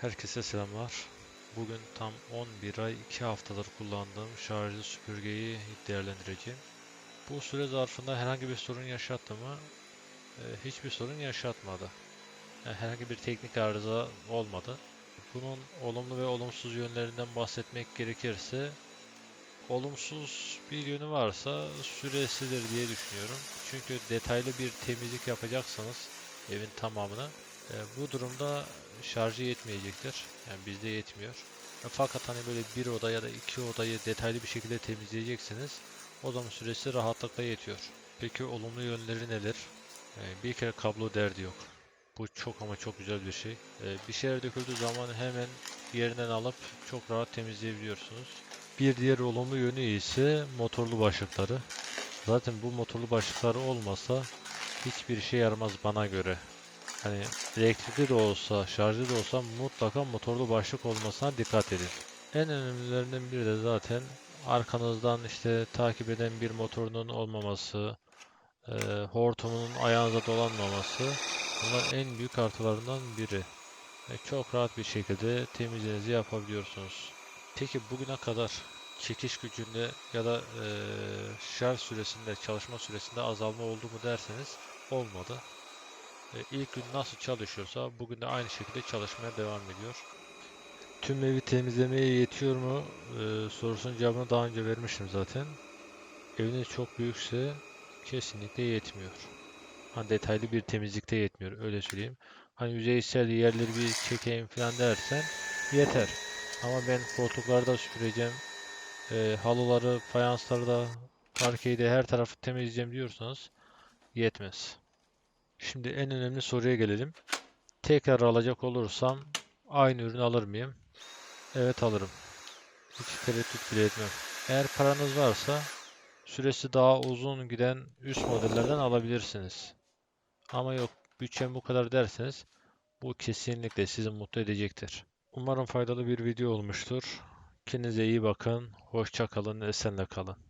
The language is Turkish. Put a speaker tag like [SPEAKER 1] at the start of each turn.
[SPEAKER 1] Herkese selamlar. Bugün tam 11 ay 2 haftadır kullandığım şarjlı süpürgeyi değerlendireceğim. Bu süre zarfında herhangi bir sorun yaşattı mı? Ee, hiçbir sorun yaşatmadı. Yani herhangi bir teknik arıza olmadı. Bunun olumlu ve olumsuz yönlerinden bahsetmek gerekirse olumsuz bir yönü varsa süresidir diye düşünüyorum. Çünkü detaylı bir temizlik yapacaksanız evin tamamını e, bu durumda şarjı yetmeyecektir. Yani bizde yetmiyor. E, Fakat hani böyle bir oda ya da iki odayı detaylı bir şekilde temizleyeceksiniz. O zaman süresi rahatlıkla yetiyor. Peki olumlu yönleri neler? E, Bir kere kablo derdi yok. Bu çok ama çok güzel bir şey. E, Bir şeyler döküldüğü zaman hemen yerinden alıp çok rahat temizleyebiliyorsunuz. Bir diğer olumlu yönü ise motorlu başlıkları. Zaten bu motorlu başlıkları olmasa hiçbir işe yaramaz bana göre. Hani elektrikli de olsa, şarjlı da olsa mutlaka motorlu başlık olmasına dikkat edin. En önemlilerinden biri de zaten arkanızdan işte takip eden bir motorunun olmaması, e, hortumunun ayağınıza dolanmaması bunlar en büyük artılarından biri. Ve çok rahat bir şekilde temizliğinizi yapabiliyorsunuz. Peki bugüne kadar çekiş gücünde ya da e, şarj süresinde, çalışma süresinde azalma oldu mu derseniz olmadı. E, ilk gün nasıl çalışıyorsa bugün de aynı şekilde çalışmaya devam ediyor. Tüm evi temizlemeye yetiyor mu e, sorusunun cevabını daha önce vermiştim zaten. Eviniz çok büyükse kesinlikle yetmiyor. Hani detaylı bir temizlikte yetmiyor öyle söyleyeyim. Hani yüzeysel yerleri bir çekeyim falan dersen yeter. Ama ben koltuklarda süpüreceğim, e, halıları, fayansları da, parkeyi de her tarafı temizleyeceğim diyorsanız yetmez. Şimdi en önemli soruya gelelim. Tekrar alacak olursam aynı ürünü alır mıyım? Evet alırım. Hiç tereddüt bile etmem. Eğer paranız varsa süresi daha uzun giden üst modellerden alabilirsiniz. Ama yok bütçem bu kadar derseniz bu kesinlikle sizi mutlu edecektir. Umarım faydalı bir video olmuştur. Kendinize iyi bakın. Hoşça kalın. Esenle kalın.